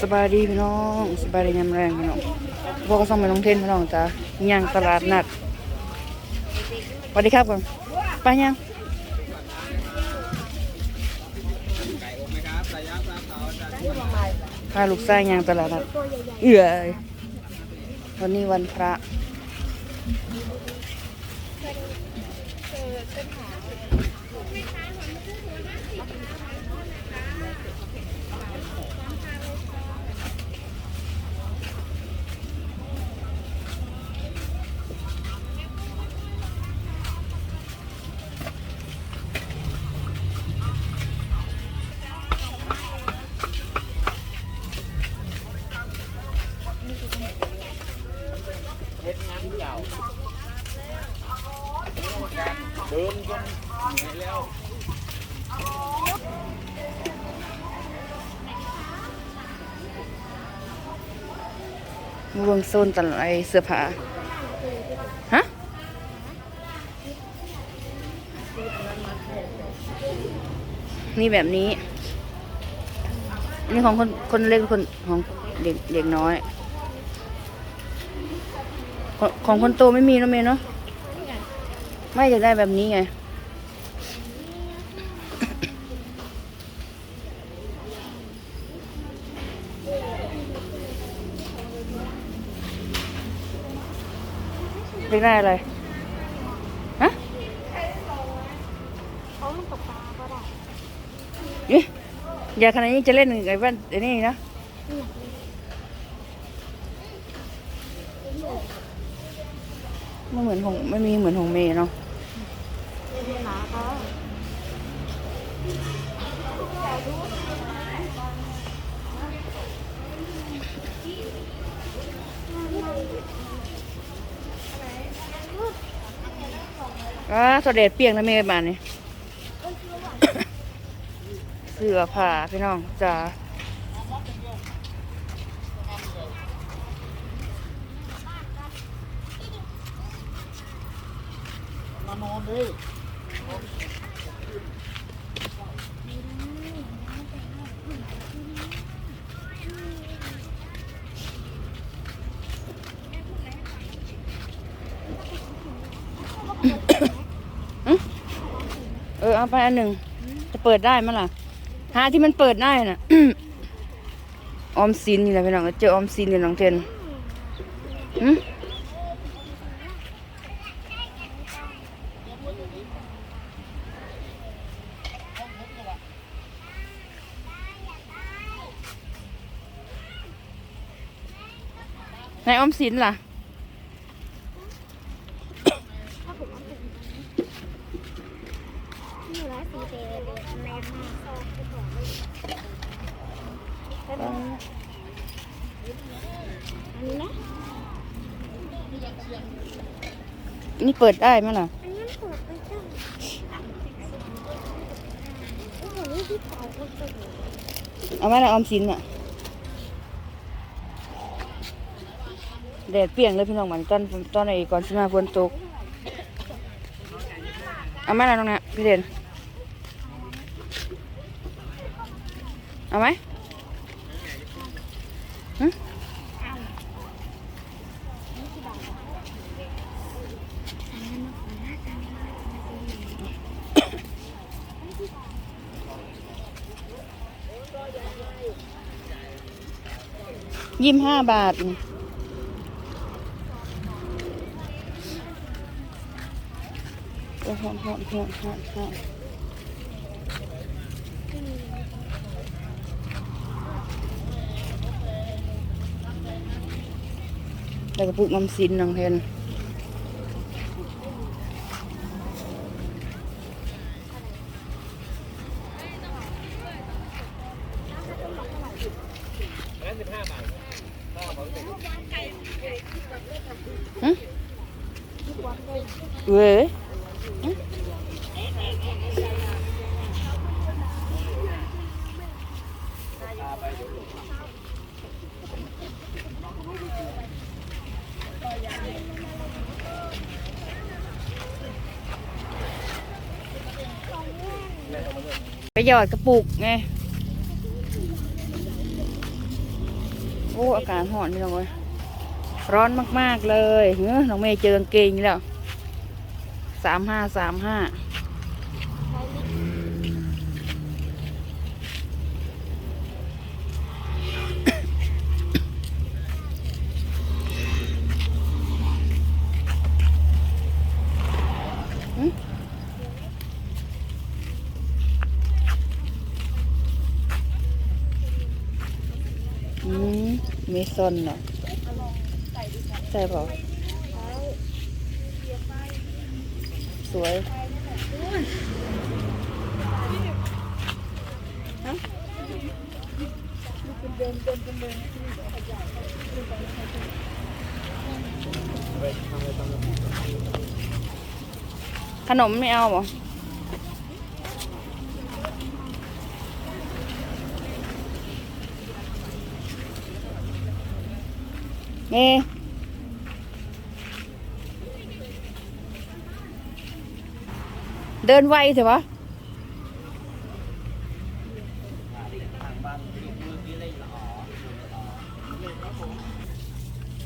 สบายดีพี่น้องสบายดียามแรงพี่น้องพวกก็ส่งไปลงเทนพี่น้องจ้าย่างตลาดนัดสวัสดีครับก่อนไปยังพาลูกชายย่างตลาดนัดเอื่อยวันนี้วันพระ มาเบิ่งโซนตลาดไอเสื้อผ้าฮะนี่แบบนี้ นี่ของคนคนเล็กคนของเด็กเด็กน้อย ของคนโตไม่มีเนะเมย์เนาะไม่อยากได้แบบนี้ไง อยากได้อะไรฮะเขาลูกตกปลาก็ได้เอ๊ะอย่าขนาดนี้จะเล่นไอ้แว่นไอ้นี่นะไม่เหมือนของไม่มีเหมือนของเมย์เนาะเรียนหนาเขา อ่าสเด็ดเปียงนะเมย์มาเนี่ยเสือผ่าพี่น้องจ้าานอนเลย เออเอาไปอันหนึ่งจะเปิดได้มั้ยล่ะหาที่มันเปิดได้น่ะออมสินนี่แหละพี่น้องเจอออมสินนี่น้องเทนหึไหนออมสินล่ะ ที่อยู่ร้านสีเดย์เลยแม่มาซอกไปก่อนเลยอั นะนี่เปิดได้ไหนี่ะเอาไหมล่ะออมสินอะแดดเปรียงเลยพี่น้องมันตอนตอนไอ้ก่อนสิมาฝนตกเอาไหมล่ะน้องเนี่ยพี่เด่นเอาไหม ยี่สิบห้าบาทนี่โอ้โหโหโหโหโหแล้วก็ปลูกน้ำซินน้องเทน เว้ยไปหยอดกระปุกไงอ้ อากาศร้อนพี่น้องเอ้ยร้อนมาก ๆ เลยเฮ้ยน้องเมย์เจอกางเกงแล้ว สามห้าสามห้าอืมเมซอนเหรอใช่เปล่า สวยขนมไม่เอาเหรอเมย์ เดินไวเถอะวะ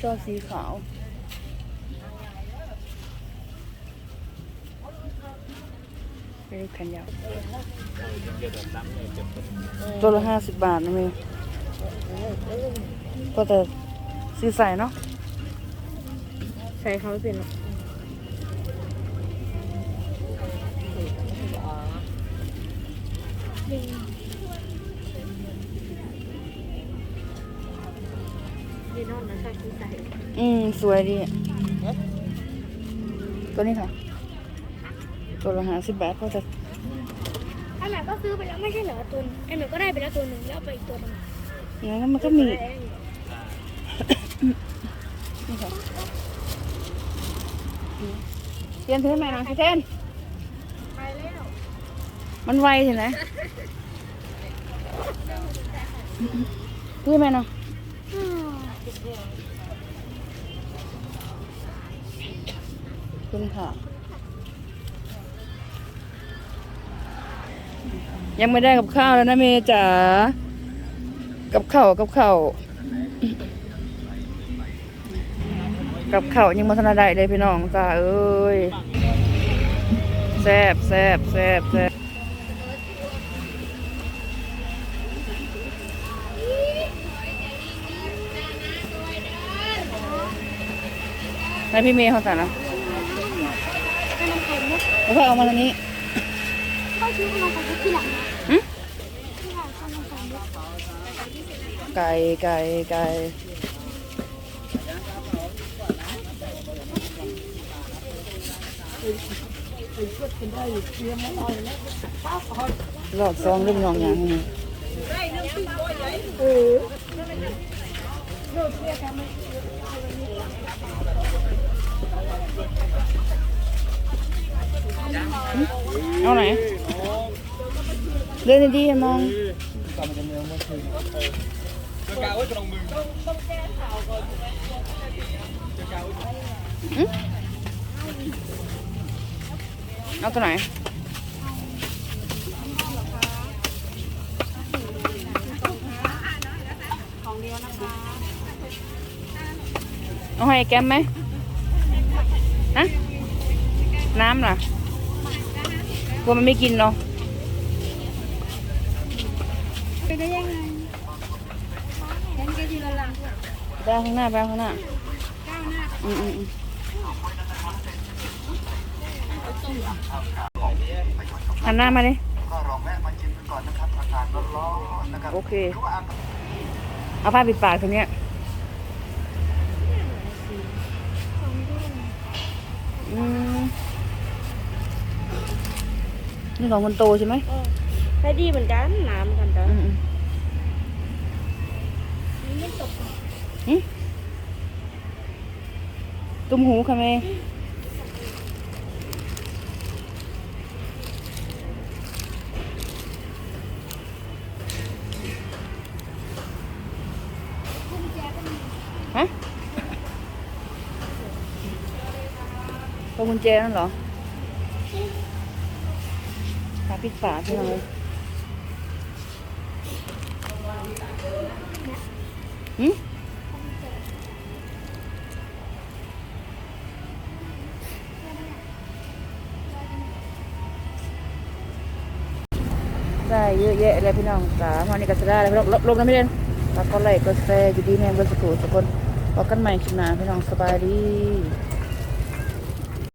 ชอบสีขาวเป็นแขนยาวตัวละห้าสิบบาทนะเมย์ก็แต่ซื้อใส่เนาะใส่เขาไม่เป็น หรอกยีนอนนะใส่ใส่อืม สวยดีอะตัวนี้ค่ะ ตัวละห้าสิบบาทก็จะไอ้แม่ก็ซื้อไปแล้วไม่ใช่เหรอตัวไอ้แม่ก็ได้ไปแล้วตัวหนึ่งแล้วเอาไปอีกตัวหนึงอย่างนั้นมันก็มี นี่ค่ะเทียนถือให้แม่หน่อยพี่เทนไปแล้ว มันไวใช่ไหมถือให้แม่หน่อยคุณค่ะ ยังไม่ได้กับข้าวแล้วนะเมย์จ๋า กับข้าวกับข้าวกับข้าวยังมาทันได้เลยพี่น้องจ้าเอ้ยแซบแซ่บแซ่บแซ่บ นายพี่เมย์เขาสั่งนะขนมไข่มุกแล้วก็เอามาทางนี้ก็ซื้อขนมไข่มุกที่หลังนะหึที่หลังขนมไข่มุกไก่ไก่ไก่รอบซองเรื่องนองอย่างนี้เอาไหนเดินดีๆมองอืมเอาตัวไหนเอาให้แก้มไหม ฮะน้ำล่ะกลัวมันไม่กินเนาะไปได้ยังไงเห็นแกทีละหลังไปข้างหน้าไปเอาข้างหน้าก้าวหน้าอืมอืมอืมหันหน้ามาดิโอเค เอาผ้าปิดปากตรงเนี้ย นี่ของคนโตใช่ไหมได้ดีเหมือนกันน้ำกันจ้ะอืมอืมไม่ตกหึตุ้มหูค่ะเม วงกุญแจนั่นเหรอตาปิดฝาพี่น้อยหืมได้เยอะแยะเลยพี่น้องสามวันนี้ก็จะได้เลยพี่น้องลงนะพี่เด่นตล้วก็ไล่กาแฟอยู่ดีแม่งก็สกูสกุลพบกันใหม่คลิปน้าพี่น้องสบายดี